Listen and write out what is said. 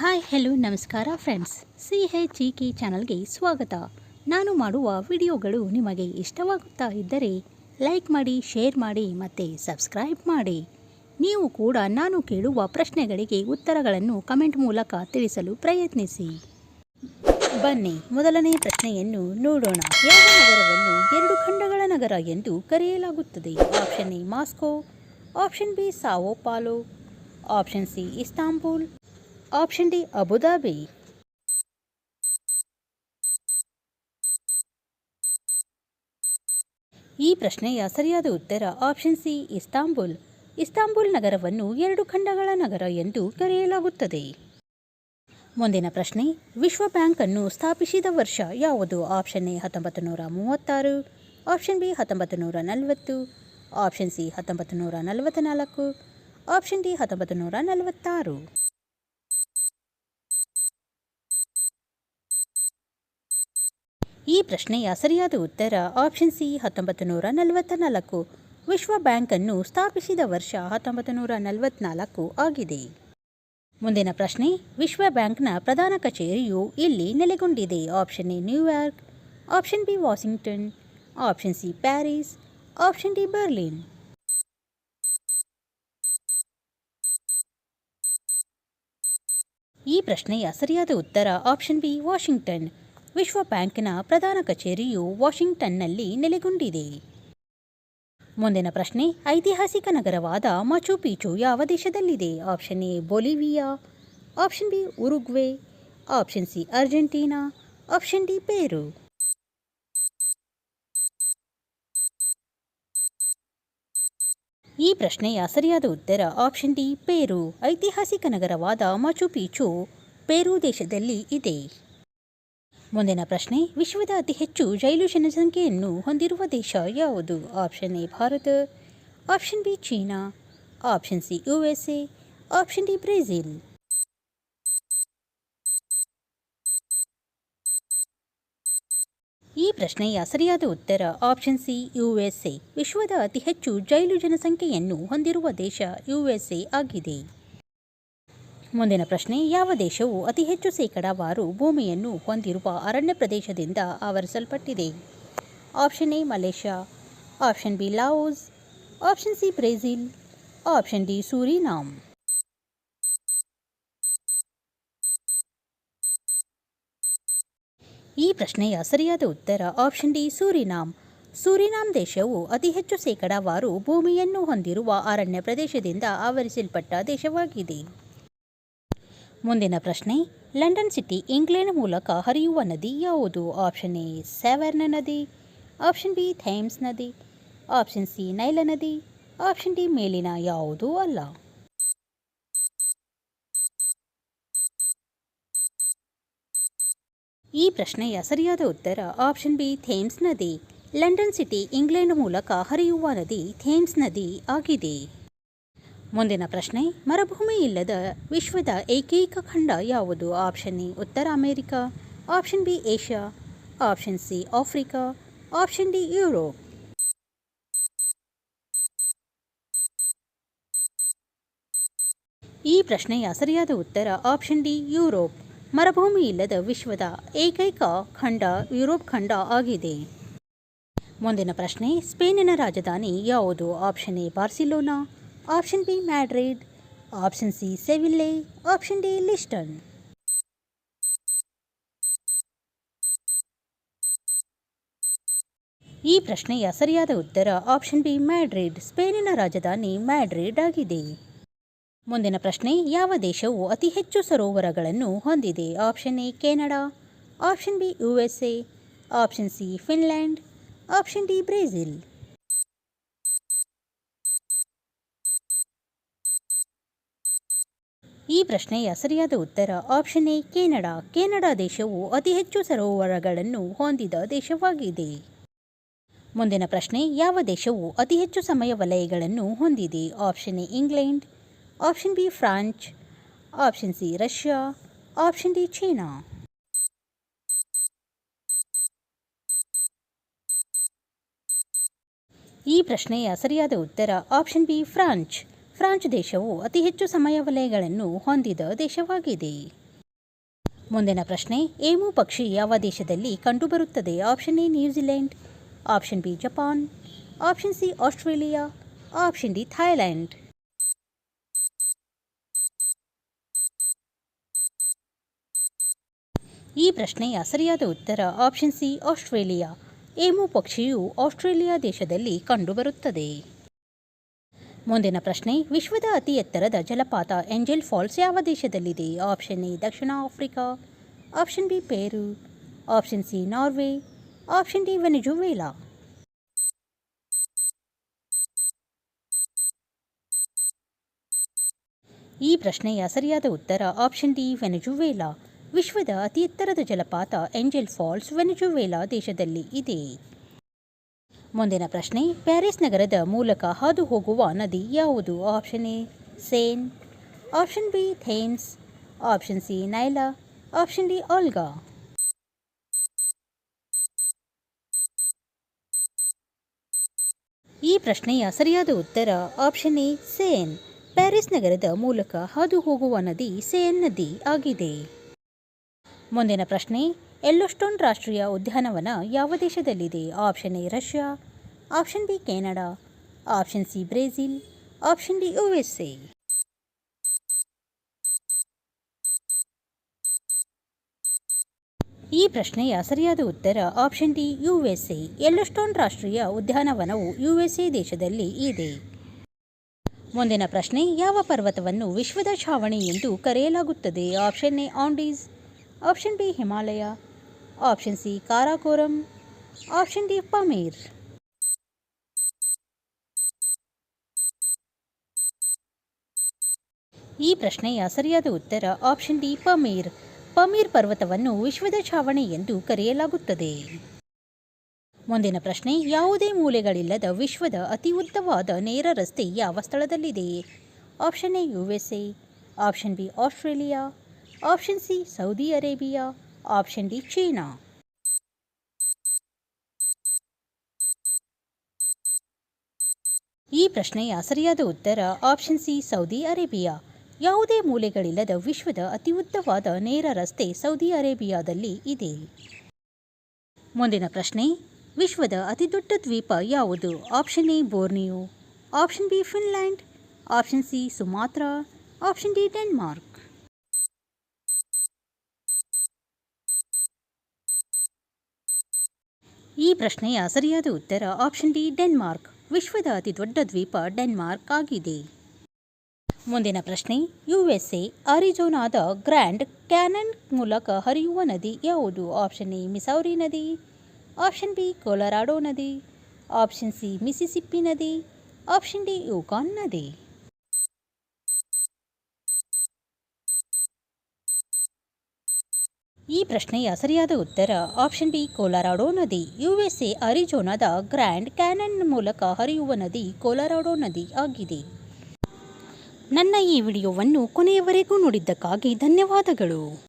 Hi, hello, ನಮಸ್ಕಾರ friends. C H E K ಚಾನಲ್ಗೆ ಸ್ವಾಗತ. ನಾನು ಮಾಡುವ ವಿಡಿಯೋಗಳು ನಿಮಗೆ ಇಷ್ಟವಾಗುತ್ತಾ ಇದ್ದರೆ ಲೈಕ್ ಮಾಡಿ, ಶೇರ್ ಮಾಡಿ ಮತ್ತು ಸಬ್ಸ್ಕ್ರೈಬ್ ಮಾಡಿ. ನೀವು ಕೂಡ ನಾನು ಕೇಳುವ ಪ್ರಶ್ನೆಗಳಿಗೆ ಉತ್ತರಗಳನ್ನು ಕಮೆಂಟ್ ಮೂಲಕ ತಿಳಿಸಲು ಪ್ರಯತ್ನಿಸಿ. ಬನ್ನಿ, ಮೊದಲನೇ ಪ್ರಶ್ನೆಯನ್ನು ನೋಡೋಣ. ಯಾವ ನಗರವನ್ನು ಎರಡು ಖಂಡಗಳ ನಗರ ಎಂದು ಕರೆಯಲಾಗುತ್ತದೆ. Option A, Moscow. Option B, Sao Paulo. Option C, Istanbul. Option D Abu Dhabi ಈ ಪ್ರಶ್ನೆಯ ಸರಿಯಾದ ಉತ್ತರ ಆಪ್ಷನ್ ಸಿ ಇಸ್ತಾಂಬುಲ್ ಇಸ್ತಾಂಬುಲ್ ನಗರವನ್ನು ಎರಡು ಖಂಡಗಳ ನಗರ ಎಂದು ಕರೆಯಲಾಗುತ್ತದೆ. ಮುಂದಿನ ಪ್ರಶ್ನೆ, ವಿಶ್ವ ಬ್ಯಾಂಕ್ ಅನ್ನು ಸ್ಥಾಪಿಸಿದ ವರ್ಷ ಯಾವುದು? ಆಪ್ಷನ್ ಎ ಹತ್ತೊಂಬತ್ತು ನೂರ ಮೂವತ್ತಾರು ಆಪ್ಷನ್ ಬಿ ಹತ್ತೊಂಬತ್ತು ನೂರ ನಲವತ್ತು ಆಪ್ಷನ್ ಸಿ ಹತ್ತೊಂಬತ್ತು ನೂರ ನಲವತ್ತ ನಾಲ್ಕು ಆಪ್ಷನ್ ಡಿ ಹತ್ತೊಂಬತ್ತು ನೂರ ನಲವತ್ತಾರು ಈ ಪ್ರಶ್ನೆಯ ಸರಿಯಾದ ಉತ್ತರ ಆಪ್ಷನ್ ಸಿ ಹತ್ತೊಂಬತ್ತು ನೂರ ನಲವತ್ತ ನಾಲ್ಕು ವಿಶ್ವ ಬ್ಯಾಂಕ್ ಅನ್ನು ಸ್ಥಾಪಿಸಿದ ವರ್ಷ ಹತ್ತೊಂಬತ್ತು ನೂರ ನಲವತ್ನಾಲ್ಕು ಆಗಿದೆ. ಮುಂದಿನ ಪ್ರಶ್ನೆ, ವಿಶ್ವ ಬ್ಯಾಂಕ್ನ ಪ್ರಧಾನ ಕಚೇರಿಯು ಇಲ್ಲಿ ನೆಲೆಗೊಂಡಿದೆ. Option A New York option B Washington option C Paris option D Berlin ಈ ಪ್ರಶ್ನೆಯ ಸರಿಯಾದ ಉತ್ತರ ಆಪ್ಷನ್ ಬಿ ವಾಷಿಂಗ್ಟನ್ ವಿಶ್ವ ಬ್ಯಾಂಕ್ನ ಪ್ರಧಾನ ಕಚೇರಿಯು ವಾಷಿಂಗ್ಟನ್ನಲ್ಲಿ ನೆಲೆಗೊಂಡಿದೆ. ಮುಂದಿನ ಪ್ರಶ್ನೆ, ಐತಿಹಾಸಿಕ ನಗರವಾದ ಮಚುಪೀಚು ಯಾವ ದೇಶದಲ್ಲಿದೆ? Option A, Bolivia, option B, Uruguay, option C, Argentina, option D, Peru. ಈ ಪ್ರಶ್ನೆಯ ಸರಿಯಾದ ಉತ್ತರ ಆಪ್ಷನ್ ಡಿ, ಪೇರು. ಐತಿಹಾಸಿಕ ನಗರವಾದ ಮಚುಪೀಚು ಪೇರು ದೇಶದಲ್ಲಿ ಇದೆ. ಮುಂದಿನ ಪ್ರಶ್ನೆ, ವಿಶ್ವದ ಅತಿ ಹೆಚ್ಚು ಜೈಲು ಜನಸಂಖ್ಯೆಯನ್ನು ಹೊಂದಿರುವ ದೇಶ ಯಾವುದು? Option A Bharat. Option B China. Option C U S A option D Brazil. ಈ ಪ್ರಶ್ನೆಯ ಸರಿಯಾದ ಉತ್ತರ option C U S A ವಿಶ್ವದ ಅತಿ ಹೆಚ್ಚು ಜೈಲು ಜನಸಂಖ್ಯೆಯನ್ನು ಹೊಂದಿರುವ ದೇಶ ಯು ಎಸ್ ಎ ಆಗಿದೆ. ಮುಂದಿನ ಪ್ರಶ್ನೆ, ಯಾವ ದೇಶವು ಅತಿ ಹೆಚ್ಚು ಶೇಕಡಾವಾರು ಭೂಮಿಯನ್ನು ಹೊಂದಿರುವ ಅರಣ್ಯ ಪ್ರದೇಶದಿಂದ ಆವರಿಸಲ್ಪಟ್ಟಿದೆ? Option A, Malaysia. Option B, Laos. Option C, Brazil. Option D, Suriname. ಈ ಪ್ರಶ್ನೆಯ ಸರಿಯಾದ ಉತ್ತರ ಆಪ್ಷನ್ ಡಿ, ಸೂರಿನಾಮ್. ಸೂರಿನಾಮ್ ದೇಶವು ಅತಿ ಹೆಚ್ಚು ಶೇಕಡಾವಾರು ಭೂಮಿಯನ್ನು ಹೊಂದಿರುವ ಅರಣ್ಯ ಪ್ರದೇಶದಿಂದ ಆವರಿಸಲ್ಪಟ್ಟ ದೇಶವಾಗಿದೆ. ಮುಂದಿನ ಪ್ರಶ್ನೆ, ಲಂಡನ್ ಸಿಟಿ, ಇಂಗ್ಲೆಂಡ್ ಮೂಲಕ ಹರಿಯುವ ನದಿ ಯಾವುದು? ಆಪ್ಷನ್ ಎ ಸೆವರ್ನ ನದಿ, ಆಪ್ಷನ್ ಬಿ, ಥೇಮ್ಸ್ ನದಿ, ಆಪ್ಷನ್ ಸಿ, ನೈಲ ನದಿ, ಆಪ್ಷನ್ ಡಿ, ಮೇಲಿನ ಯಾವುದೂ ಅಲ್ಲ. ಈ ಪ್ರಶ್ನೆಯ ಸರಿಯಾದ ಉತ್ತರ ಆಪ್ಷನ್ ಬಿ, ಥೇಮ್ಸ್ ನದಿ. ಲಂಡನ್ ಸಿಟಿ, ಇಂಗ್ಲೆಂಡ್ ಮೂಲಕ ಹರಿಯುವ ನದಿ ಥೇಮ್ಸ್ ನದಿ ಆಗಿದೆ. ಮುಂದಿನ ಪ್ರಶ್ನೆ, ಮರುಭೂಮಿ ಇಲ್ಲದ ವಿಶ್ವದ ಏಕೈಕ ಖಂಡ ಯಾವುದು? ಆಪ್ಷನ್ ಎ, ಉತ್ತರ America, option B, Asia, option C, Africa, option D, Europe. ಈ ಪ್ರಶ್ನೆಯ ಸರಿಯಾದ ಉತ್ತರ ಆಪ್ಷನ್ ಡಿ, ಯುರೋಪ್. ಮರುಭೂಮಿ ಇಲ್ಲದ ವಿಶ್ವದ ಏಕೈಕ ಖಂಡ, ಯುರೋಪ್ ಖಂಡ ಆಗಿದೆ. ಮುಂದಿನ ಪ್ರಶ್ನೆ, ಸ್ಪೇನಿನ ರಾಜಧಾನಿ ಯಾವುದು? Option A, Barcelona option B Madrid option C Seville option D Lisbon ಈ ಪ್ರಶ್ನೆಯ ಸರಿಯಾದ ಉತ್ತರ ಆಪ್ಷನ್ ಬಿ ಮ್ಯಾಡ್ರಿಡ್ ಸ್ಪೇನಿನ ರಾಜಧಾನಿ ಮ್ಯಾಡ್ರಿಡ್ ಆಗಿದೆ. ಮುಂದಿನ ಪ್ರಶ್ನೆ, ಯಾವ ದೇಶವು ಅತಿ ಹೆಚ್ಚು ಸರೋವರಗಳನ್ನು ಹೊಂದಿದೆ? Option A Canada option B U S A option C Finland option D Brazil ಈ ಪ್ರಶ್ನೆಯ ಸರಿಯಾದ ಉತ್ತರ ಆಪ್ಷನ್ ಎ ಕೆನಡಾ ಕೆನಡಾ ದೇಶವು ಅತಿ ಹೆಚ್ಚು ಸರೋವರಗಳನ್ನು ಹೊಂದಿದ ದೇಶವಾಗಿದೆ. ಮುಂದಿನ ಪ್ರಶ್ನೆ, ಯಾವ ದೇಶವು ಅತಿ ಹೆಚ್ಚು ಸಮಯ ವಲಯಗಳನ್ನು ಹೊಂದಿದೆ? Option A England option B France option C Russia option D China ಈ ಪ್ರಶ್ನೆಯ ಸರಿಯಾದ ಉತ್ತರ ಆಪ್ಷನ್ ಬಿ ಫ್ರಾನ್ಸ್ ಫ್ರಾನ್ಸ್ ದೇಶವು ಅತಿ ಹೆಚ್ಚು ಸಮಯ ವಲಯಗಳನ್ನು ಹೊಂದಿದ ದೇಶವಾಗಿದೆ. ಮುಂದಿನ ಪ್ರಶ್ನೆ, ಏಮು ಪಕ್ಷಿ ಯಾವ ದೇಶದಲ್ಲಿ ಕಂಡುಬರುತ್ತದೆ? Option A New Zealand option B, Japan. Option C, Australia. Option D Thailand ಈ ಪ್ರಶ್ನೆಯ ಸರಿಯಾದ ಉತ್ತರ ಆಪ್ಷನ್ ಸಿ, ಆಸ್ಟ್ರೇಲಿಯಾ. ಏಮು ಪಕ್ಷಿಯು ಆಸ್ಟ್ರೇಲಿಯಾ ದೇಶದಲ್ಲಿ ಕಂಡುಬರುತ್ತದೆ. ಮುಂದಿನ ಪ್ರಶ್ನೆ, ವಿಶ್ವದ ಅತಿ ಎತ್ತರದ ಜಲಪಾತ ಏಂಜೆಲ್ ಫಾಲ್ಸ್ ಯಾವ ದೇಶದಲ್ಲಿದೆ? Option A, Dakshina Africa. Option B, Peru. Option C, Norway. Option D, Venezuela. ಈ ಪ್ರಶ್ನೆಯ ಸರಿಯಾದ ಉತ್ತರ ಆಪ್ಷನ್ ಡಿ, ವೆನಿಜುವೇಲಾ. ವಿಶ್ವದ ಅತಿ ಎತ್ತರದ ಜಲಪಾತ ಏಂಜೆಲ್ ಫಾಲ್ಸ್, ವೆನಿಜುವೇಲಾ ದೇಶದಲ್ಲಿ ಇದೆ. ಮುಂದಿನ ಪ್ರಶ್ನೆ, ಪ್ಯಾರಿಸ್ ನಗರದ ಮೂಲಕ ಹಾದು ಹೋಗುವ ನದಿ ಯಾವುದು? Option A, Seine. Option B Thames option C, Nile. Option D, Volga. ಈ ಪ್ರಶ್ನೆಯ ಸರಿಯಾದ ಉತ್ತರ, ಆಪ್ಷನ್ ಎ, ಸೇನ್. ಪ್ಯಾರಿಸ್ ನಗರದ ಮೂಲಕ ಹಾದು ಹೋಗುವ ನದಿ ಸೇನ್ ನದಿ ಆಗಿದೆ. ಮುಂದಿನ ಪ್ರಶ್ನೆ ಯೆಲ್ಲೋಸ್ಟೋನ್ ರಾಷ್ಟ್ರೀಯ ಉದ್ಯಾನವನ ಯಾವ ದೇಶದಲ್ಲಿದೆ? Option A Russia, option B Canada, option C Brazil, option D U S A. ಈ ಪ್ರಶ್ನೆಯ ಸರಿಯಾದ ಉತ್ತರ option D U S A. Yellowstone ರಾಷ್ಟ್ರೀಯ ಉದ್ಯಾನವನವು ಯು ಎಸ್ ಎ ದೇಶದಲ್ಲಿ ಇದೆ. ಮುಂದಿನ ಪ್ರಶ್ನೆ, ಯಾವ ಪರ್ವತವನ್ನು ವಿಶ್ವದ ಛಾವಣಿ ಎಂದು ಕರೆಯಲಾಗುತ್ತದೆ? Option A Andes, option B Himalaya option C Karakoram option D Pamir ಈ ಪ್ರಶ್ನೆಯ ಸರಿಯಾದ ಉತ್ತರ ಆಪ್ಷನ್ ಡಿ ಪಮೀರ್ ಪಮೀರ್ ಪರ್ವತವನ್ನು ವಿಶ್ವದ ಛಾವಣಿ ಎಂದು ಕರೆಯಲಾಗುತ್ತದೆ. ಮುಂದಿನ ಪ್ರಶ್ನೆ, ಯಾವುದೇ ಮೂಲೆಗಳಿಲ್ಲದ ವಿಶ್ವದ ಅತಿ ಉದ್ದವಾದ ನೇರ ರಸ್ತೆ ಯಾವ ಸ್ಥಳದಲ್ಲಿದೆ? Option A U S A option B Australia option C Saudi Arabia option D China ಈ ಪ್ರಶ್ನೆಯ ಸರಿಯಾದ ಉತ್ತರ ಆಪ್ಷನ್ ಸಿ ಸೌದಿ ಅರೇಬಿಯಾ ಯಾವುದೇ ಮೂಲೆಗಳಿಲ್ಲದ ವಿಶ್ವದ ಅತಿ ಉದ್ದವಾದ ನೇರ ರಸ್ತೆ ಸೌದಿ ಅರೇಬಿಯಾದಲ್ಲಿ ಇದೆ. ಮುಂದಿನ ಪ್ರಶ್ನೆ, ವಿಶ್ವದ ಅತಿದೊಡ್ಡ ದ್ವೀಪ ಯಾವುದು? Option A Borneo option B Finland option C Sumatra option D Denmark ಈ ಪ್ರಶ್ನೆಯ ಸರಿಯಾದ ಉತ್ತರ ಆಪ್ಷನ್ ಡಿ, ಡೆನ್ಮಾರ್ಕ್. ವಿಶ್ವದ ಅತಿ ದೊಡ್ಡ ದ್ವೀಪ ಡೆನ್ಮಾರ್ಕ್ ಆಗಿದೆ. ಮುಂದಿನ ಪ್ರಶ್ನೆ ಯುಎಸ್ಎ ಅರಿಜೋನಾದ ಗ್ರ್ಯಾಂಡ್ ಕ್ಯಾನನ್ ಮೂಲಕ ಹರಿಯುವ ನದಿ ಯಾವುದು? ಆಪ್ಷನ್ ಎ, ಮಿಸೌರಿ ನದಿ. ಆಪ್ಷನ್ ಬಿ, ಕೊಲರಾಡೋ ನದಿ. ಆಪ್ಷನ್ ಸಿ, ಮಿಸಿಸಿಪ್ಪಿ ನದಿ. ಆಪ್ಷನ್ ಡಿ ಯುಕಾನ್ ನದಿ. ಈ ಪ್ರಶ್ನೆಯ ಸರಿಯಾದ ಉತ್ತರ ಆಪ್ಷನ್ ಬಿ ಕೋಲಾರಾಡೋ ನದಿ. ಯುಎಸ್ಎ ಅರಿಜೋನಾದ ಗ್ರ್ಯಾಂಡ್ ಕ್ಯಾನನ್ ಮೂಲಕ ಹರಿಯುವ ನದಿ ಕೋಲಾರಾಡೋ ನದಿ ಆಗಿದೆ. ನನ್ನ ಈ ವಿಡಿಯೋವನ್ನು ಕೊನೆಯವರೆಗೂ ನೋಡಿದ್ದಕ್ಕಾಗಿ ಧನ್ಯವಾದಗಳು.